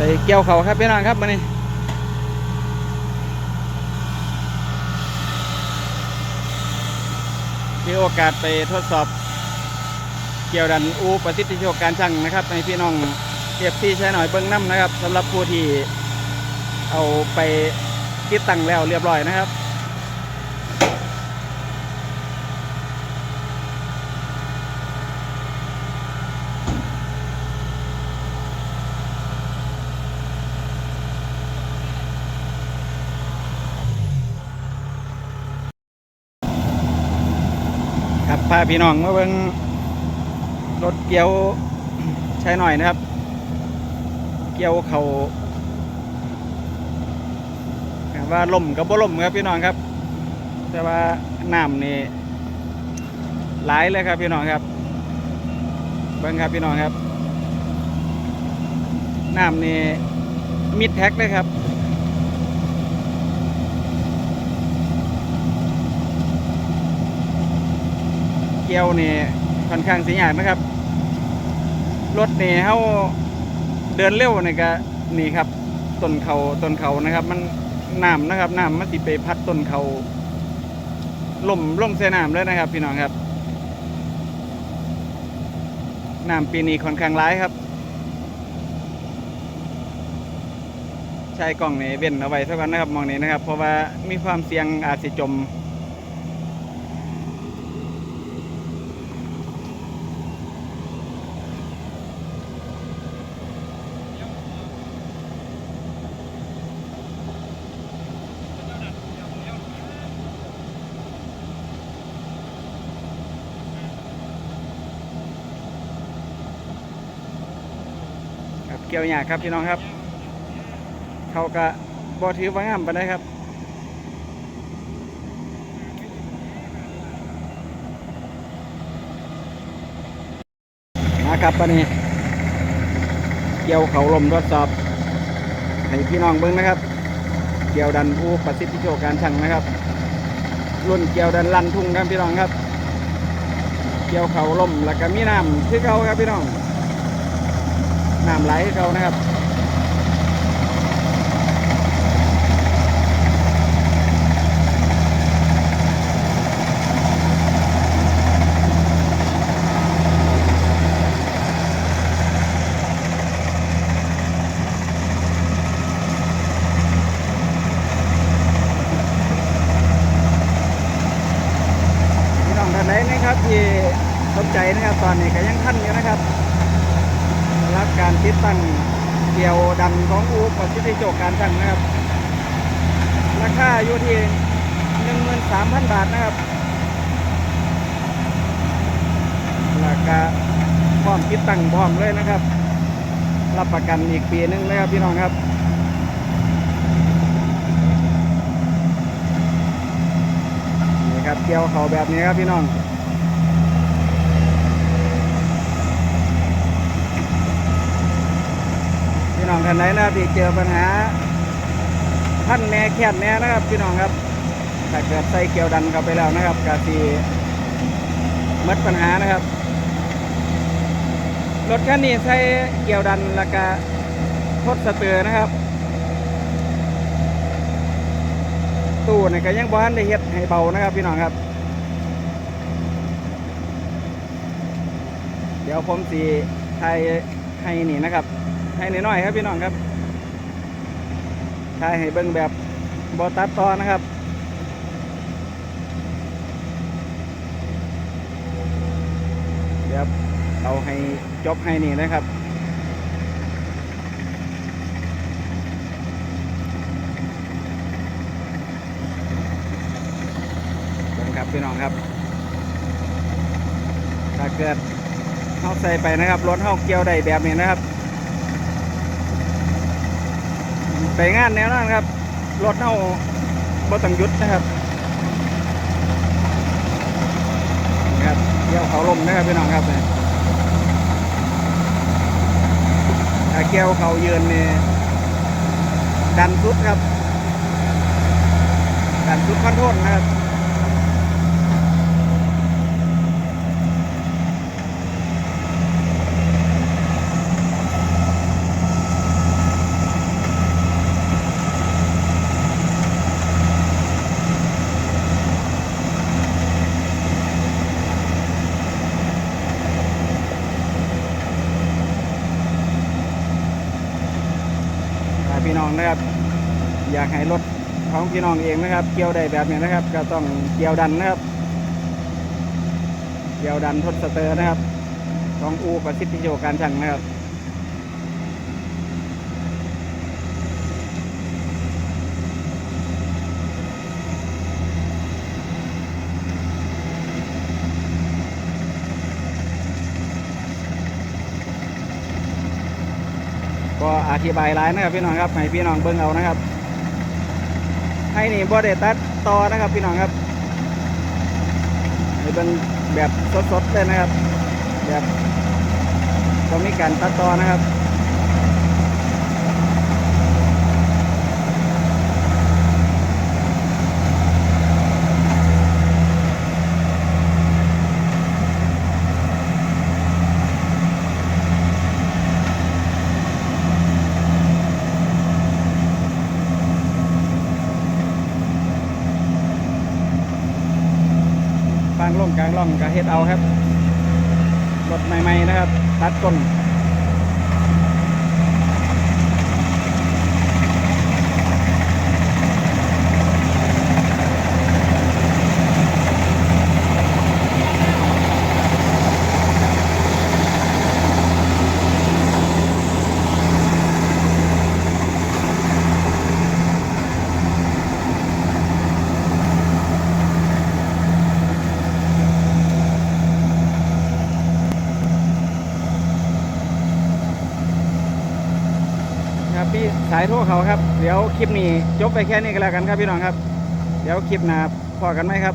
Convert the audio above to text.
ไปเกี่ยวเขาครับพี่น้องครับมานี่มีโอกาสไปทดสอบ เกี่ยวดันอูประสิทธิโชคการช่างนะครับในพี่น้องเก็บที่ใช้หน่อยเบื้องน้ำนะครับสำหรับผู้ที่เอาไปติดตั้งแล้วเรียบร้อยนะครับ พาพี่น้องมาเบิ่งรถเกี่ยวใช้หน่อยนะครับ เกี่ยวเขาว่าล่มกับบ่ล่มครับพี่น้องครับ แต่ว่าน้ำนี่หลายเลยครับพี่น้องครับเบิ่งครับพี่น้องครับน้ำนี่มิดแท็กเลยครับ เกี่ยวนี่ค่อนข้างสิยากนะครับ รถนี่เขาเดินเร็วนี่ก็นี่ครับต้นเขาต้นเขานะครับ มันน้ำนะครับน้ำมันสิไปพัดต้นเขาล่มล่มเสน้ำเลยนะครับ พี่น้องครับน้ำปีนี้ค่อนข้างร้ายครับใช้กล้องนี่เว้นเอาไว้เท่ากันนะครับมองนี้นะครับ เพราะว่ามีความเสี่ยงอาจสิจม เกี่ยวหยากครับพี่น้องครับ เขาก็บอถือว่างามไปได้ครับมาครับปนี้ เกี่ยวเขาลมทดสอบให้พี่น้องเบิ้งนะครับ เกี่ยวดันผู้ประสิทธิโชคการช่างนะครับ รุ่นเกี่ยวดันลันทุ่งครับพี่น้องครับ เกี่ยวเขาลมแล้วก็มีน้ำคือเขาครับพี่น้อง น้ำไหลเขานะครับพี่น้องท่านไหนนะครับที่สนใจนะครับตอนนี้ก็ยังทันอยู่นะครับ รับการติดตั้งเกี่ยวดันของอูปสิทธิโจกการช่างนะครับ ราคาอยู่ที่หนึ่งหมื่นสามพันบาทนะครับราคาพร้อมติดตั้งพร้อมเลยนะครับ รับประกันอีกปีหนึงเลยครับพี่น้องครับนี่ครับเกี่ยวเขาแบบนี้ครับพี่น้อง น้องท่านไหนนะครับที่เจอปัญหาท่านแน่แคบแน่นะครับพี่น้องครับถ้าเกิดใส่เกี่ยวดันเข้าไปแล้วนะครับกาสีมัดปัญหานะครับรถคันนี้ใส่เกี่ยวดันแล้วก็ทดสเตอร์นะครับ ตู้นี่ก็ยังบ้านได้เฮ็ดให้เบานะครับพี่น้องครับ เดี๋ยวผมสีไทยให้นี่นะครับ ให้น้อยๆครับพี่น้องครับถ่ายให้เบิ่งแบบบอตัดต่อนะครับเดี๋ยวเอาให้จบให้นี่นะครับเบิ่งครับพี่น้องครับ ถ้าเกิดเข้าใส่ไปนะครับรถเข้าเกี่ยวได้แบบนี้นะครับ ไปงานแนวนั้นครับ รถเข้าบ่ต้องยุดนะครับนี่ครับเกี่ยวเขาลมนะครับพี่น้องครับเนี่ยถ้าเกี่ยวเขาเยืนนี่ดันสุดครับดันสุดขั้นโทษนะครับ พี่น้ องนะครับ อยากให้รถของพี่น้องเองนะครับ เกี่ยวได้แบบนี้นะครับ ก็ต้องเกี่ยวดันนะครับ เกี่ยวดันทดสเตอร์นะครับ ของอูประสิทธิโยการช่างนะครับ อธิบายหลายนะครับพี่น้องครับให้พี่น้องเบิ้งเอานะครับให้นี่บ่ได้ตัดต่อนะครับพี่น้องครับให้เป็นแบบสดๆเลยนะครับแบบก็มีการตัดต่อนะครับางล่มกลางล่องกะเฮ็ดเอาครับรถใหม่ๆนะครับ ตัดต้น พี่สายโทรเขาครับ เดี๋ยวคลิปนี้จบไปแค่นี้ก็แล้วกันครับพี่น้องครับ เดี๋ยวคลิปหน้าพอกันไหมครับ